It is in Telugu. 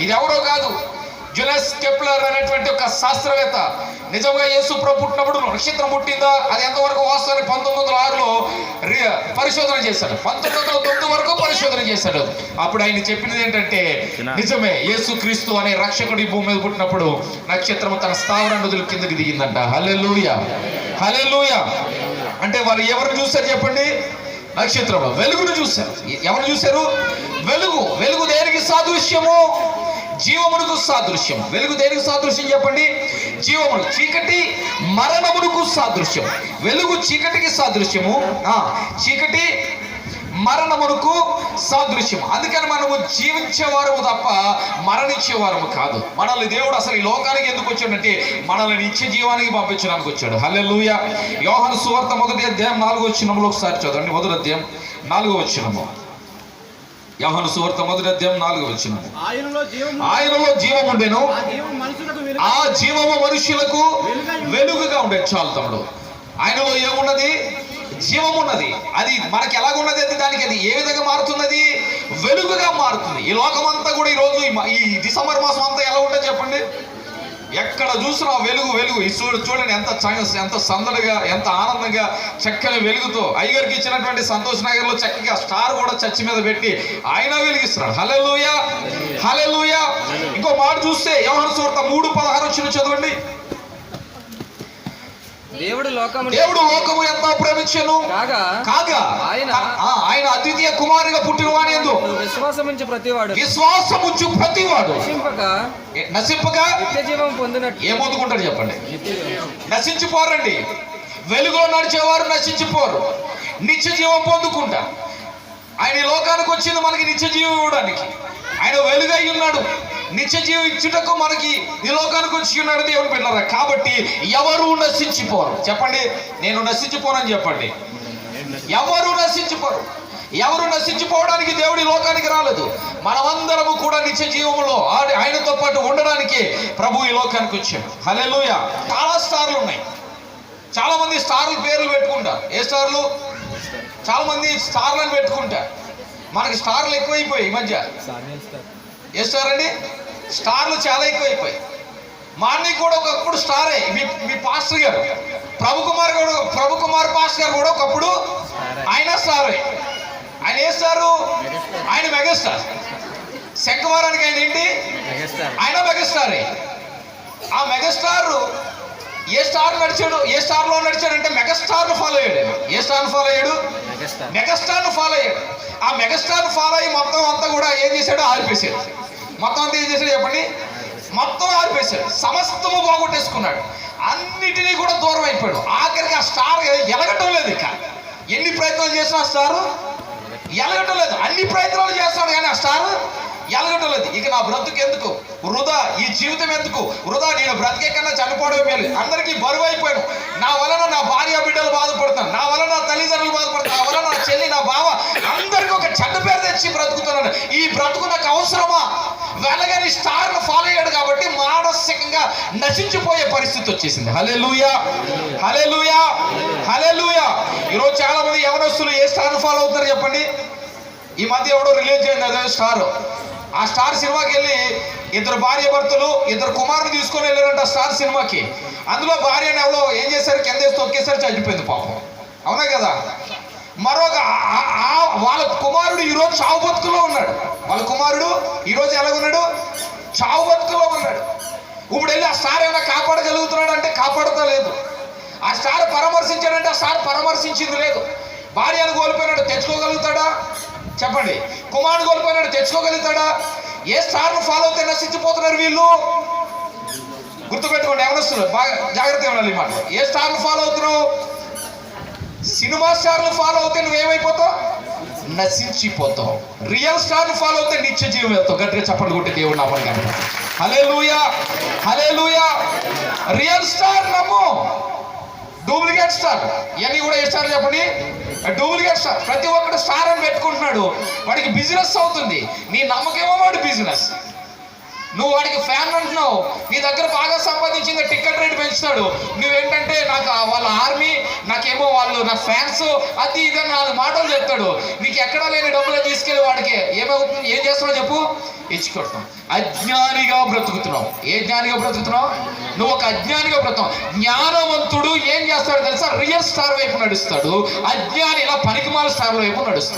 ఇది ఎవరో కాదు జులస్ కెప్లర్ అనేటువంటి ఒక శాస్త్రవేత్త. నిజంగా యేసు ప్రభు పుట్టినప్పుడు నక్షత్రం పుట్టిందా? అది ఎంతవరకు వాస్తవాన్ని పంతొమ్మిది వందల ఆరులో పరిశోధన చేశాడు. పంతొమ్మిది వందల తొమ్మిది వరకు పరిశోధన చేశాడు. అప్పుడు ఆయన చెప్పినది ఏంటంటే నిజమే యేసు క్రీస్తు అనే రక్షకుడి భూమి మీద పుట్టినప్పుడు నక్షత్రం తన స్థావర నదుల కిందకి దిగిందంట. హల్లెలూయ! హల్లెలూయ! అంటే వారు ఎవరు చూశారు చెప్పండి? నక్షత్రంలో వెలుగును చూశారు. ఎవరు చూశారు? వెలుగు వెలుగు దేనికి సాదృశ్యము? జీవమునకు సాదృశ్యం. వెలుగు దేనికి సాదృశ్యం చెప్పండి? జీవమును చీకటి మరణమునకు సాదృశ్యం. వెలుగు చీకటికి సాదృశ్యము. చీకటి మరణమునకు సాదృశ్యం. అందుకని మనము జీవించేవారము తప్ప మరణించేవారము కాదు. మనల్ని దేవుడు అసలు ఈ లోకానికి ఎందుకు వచ్చాడంటే మనల్ని నిత్య జీవానికి పంపించడానికి వచ్చాడు. హల్లెలూయ. యోహన్ సువార్త మొదటి అధ్యాయం నాలుగో వచ్చినములో ఒకసారి చదవండి. మొదటి అధ్యాయం నాలుగో వచ్చినము యోహాను సువార్త మొదటి అధ్యాయం నాలుగో వచ్చినము ఆయనలో జీవం ఉండెను. ఆ జీవము మనుషులకు వెలుగుగా ఉండే. చాలు తమ్ముడు. ఆయనలో ఏమున్నది జీవం ఉన్నది. అది మనకి ఎలాగున్నది? అది దానికి అది ఏ విధంగా మారుతున్నది? వెలుగుగా మారుతుంది. ఈ లోకమంతా కూడా ఈ రోజు ఈ మ- ఈ డిసెంబర్ మాసం అంతా ఎలా ఉంటుంది చెప్పండి. ఎక్కడ చూసినా వెలుగు వెలుగు. ఈ చూడు చూడండి ఎంత ఎంత సందడిగా ఎంత ఆనందంగా చక్కని వెలుగుతో అయ్యగారికి ఇచ్చినటువంటి సంతోష్ నగర్లో చక్కగా స్టార్ కూడా చర్చి మీద పెట్టి ఆయన వెలిగిస్తున్నాడు హలెలుయ హలెలుయ ఇంకో మాట చూస్తే వ్యవహార సువార్త మూడు పదహారు వచ్చిన చదవండి. దేవుడు లోకము దేవుడు లోకము ఎంత ప్రేమించను కాగా కాగా ఆయన- ఆ, ఆయన అద్వితీయ కుమారుగా పుట్టిన వాని ఎందు. విశ్వాసం ఉంచి ప్రతివాడు. విశ్వాసముంచు ప్రతివాడు. నశింపక. నశింపగా నిత్య జీవం పొందినట్టు. ఏమొందుకుంటాడు చెప్పండి. నశించిపోరండి. వెలుగులో నడిచేవారు నశించిపోరు. నిత్య జీవం పొందుకుంటా ఆయన ఈ లోకానికి వచ్చింది మనకి నిత్యజీవి ఇవ్వడానికి ఆయన వెలుగై ఉన్నాడు. నిత్య ఇచ్చుటకు మనకి ఈ లోకానికి వచ్చి ఉన్నాడు దేవుని పిల్లరా కాబట్టి ఎవరు నశించిపోరు? చెప్పండి. నేను నశించిపోనని చెప్పండి. ఎవరు నశించిపోరు? ఎవరు నశించిపోవడానికి దేవుడి లోకానికి రాలేదు. మనమందరము కూడా నిత్య జీవంలో ఆయనతో పాటు ఉండడానికి ప్రభు ఈ లోకానికి వచ్చాడు. లూయ చాలా స్టార్లు ఉన్నాయి. చాలా మంది స్టార్లు పేర్లు పెట్టుకుంటారు ఏ స్టార్లు? చాలా మంది స్టార్లను పెట్టుకుంటారు మనకి స్టార్లు ఎక్కువైపోయాయి ఈ మధ్య. ఏ స్టార్ అండి స్టార్లు చాలా ఎక్కువైపోయాయి. మా అన్నయ్య కూడా ఒకప్పుడు స్టారే. మీ మీ పాస్టర్ గారు ప్రభు కుమార్ గారు ప్రభు కుమార్ పాస్టర్ గారు కూడా ఒకప్పుడు ఆయన స్టారే. ఆయన ఏ స్టారు? ఆయన మెగాస్టార్. శంఖవారానికి ఆయన ఏంటి? ఆయన మెగాస్టారే. ఆ మెగాస్టార్ ఏ స్టార్ నడిచాడు ఏ స్టార్లో నడిచాడంటే మెగాస్టార్ ఫాలో అయ్యాడు. ఏ స్టార్ ఫాలో అయ్యాడు? మెగాస్టార్. ను ఫాలో అయ్యాడు. ఆ మెగాస్టార్ ఫాలో అయ్యి మొత్తం అంతా కూడా ఏం చేశాడు? ఆర్పేశాడు. మొత్తం అంతా ఏం చేశాడు చెప్పండి? మొత్తం ఆర్పేశాడు. సమస్తము బాగొట్టేసుకున్నాడు. అన్నిటినీ కూడా దూరం అయిపోయాడు. ఆఖరికి ఆ స్టార్ ఎలగటం లేదు ఇక. ఎన్ని ప్రయత్నాలు చేసినా ఆ స్టార్? ఎలగటం లేదు. అన్ని ప్రయత్నాలు చేస్తాడు కానీ ఆ స్టార్ ఎలగటం ఇక నా బ్రతుకు ఎందుకు? వృధా ఈ జీవితం ఎందుకు? వృధా నేను బ్రతికే కన్నా చనిపోవడం మేలు. అందరికీ బరువు అయిపోయాను. నా వలన నా భార్య బిడ్డలు బాధపడతాను నా వలన నా తల్లిదండ్రులు బాధపడుతాను నా వలన నా చెల్లి నా బావ అందరికీ ఒక చెడ్డ పేరు తెచ్చి బ్రతుకుతున్నాను. ఈ బ్రతుకు నాకు అవసరమా? వెలగని స్టార్ను ఫాలో అయ్యాడు కాబట్టి మానసికంగా నశించిపోయే పరిస్థితి వచ్చేసింది. హలే లూయా హలే లూయా హలే లూయా ఈరోజు చాలా మంది యవనస్తులు ఏ స్టార్ ఫాలో అవుతారు చెప్పండి? ఈ మధ్య ఎవడో రిలీజ్ చేయండి అదే స్టార్. ఆ స్టార్ సినిమాకి వెళ్ళి ఇద్దరు భార్య భర్తలు ఇద్దరు కుమారులు తీసుకొని వెళ్ళారంట స్టార్ సినిమాకి. అందులో భార్య ఎవరో ఏం చేశారు? కింద వేసి తొక్కేశారు చచ్చిపోయింది పాపం. అవునా కదా? మరొక వాళ్ళ కుమారుడు ఈరోజు చావు బతుకులో ఉన్నాడు. వాళ్ళ కుమారుడు ఈరోజు ఎలాగున్నాడు? చావు బతుకులో ఉన్నాడు. ఇప్పుడు వెళ్ళి ఆ స్టార్ ఏమైనా కాపాడగలుగుతున్నాడు అంటే కాపాడతా లేదు ఆ స్టార్ పరామర్శించాడంటే ఆ స్టార్ పరామర్శించింది లేదు. భార్యను కోల్పోయినాడు తెచ్చుకోగలుగుతాడా? చెప్పండి. కుమారుడు కోల్పోయినాడు తెచ్చుకోగలుగుతాడా? ఏ స్టార్ను ఫాలో అవుతే నశించిపోతున్నారు వీళ్ళు? గుర్తుపెట్టుకోండి ఎవరొస్తున్నారు? బాగా జాగ్రత్తగా ఉండాలి మాట. ఏ స్టార్ను ఫాలో అవుతున్నావు? సినిమా స్టార్లు ఫాలో అవుతే నువ్వేమైపోతావు? నశించిపోతావు. రియల్ స్టార్ ఫాలో అవుతే నిత్య జీవం వెళ్తావు. గట్టిగా చెప్పండి కొట్టి దేవుడు నామని కానీ హలే లూయా హలే లూయా రియల్ స్టార్ డూప్లికేట్ స్టార్ ఇవన్నీ కూడా ఇస్తారు చెప్పండి? డూప్లికేట్ స్టార్ ప్రతి ఒక్కడు స్టార్ అని పెట్టుకుంటున్నాడు. వాడికి బిజినెస్ అవుతుంది. నీ నమ్మకేమో వాడు బిజినెస్. నువ్వు వాడికి ఫ్యాన్ అంటున్నావు. నీ దగ్గర బాగా సంపాదించింది టికెట్ రేట్ పెంచుతాడు. నువ్వేంటంటే నాకు వాళ్ళ ఆర్మీ నాకేమో వాళ్ళు నా ఫ్యాన్స్ అది ఇది అని నాలుగు మాటలు చెప్తాడు. నీకు ఎక్కడా లేని డబ్బులు తీసుకెళ్ళి వాడికి. ఏమవుతుంది? ఏం చేస్తున్నావు చెప్పు? ఇచ్చుకోవటం అజ్ఞానిగా బ్రతుకుతున్నావు. ఏ జ్ఞానిగా బ్రతుకుతున్నావు? నువ్వు ఒక అజ్ఞానిగా బ్రతుకుతావు జ్ఞానవంతుడు ఏం చేస్తాడు తెలుసా? రియల్ స్టార్ వైపు నడుస్తాడు. అజ్ఞాని ఇలా పనికిమాల స్టార్ వైపు నడుస్తాడు.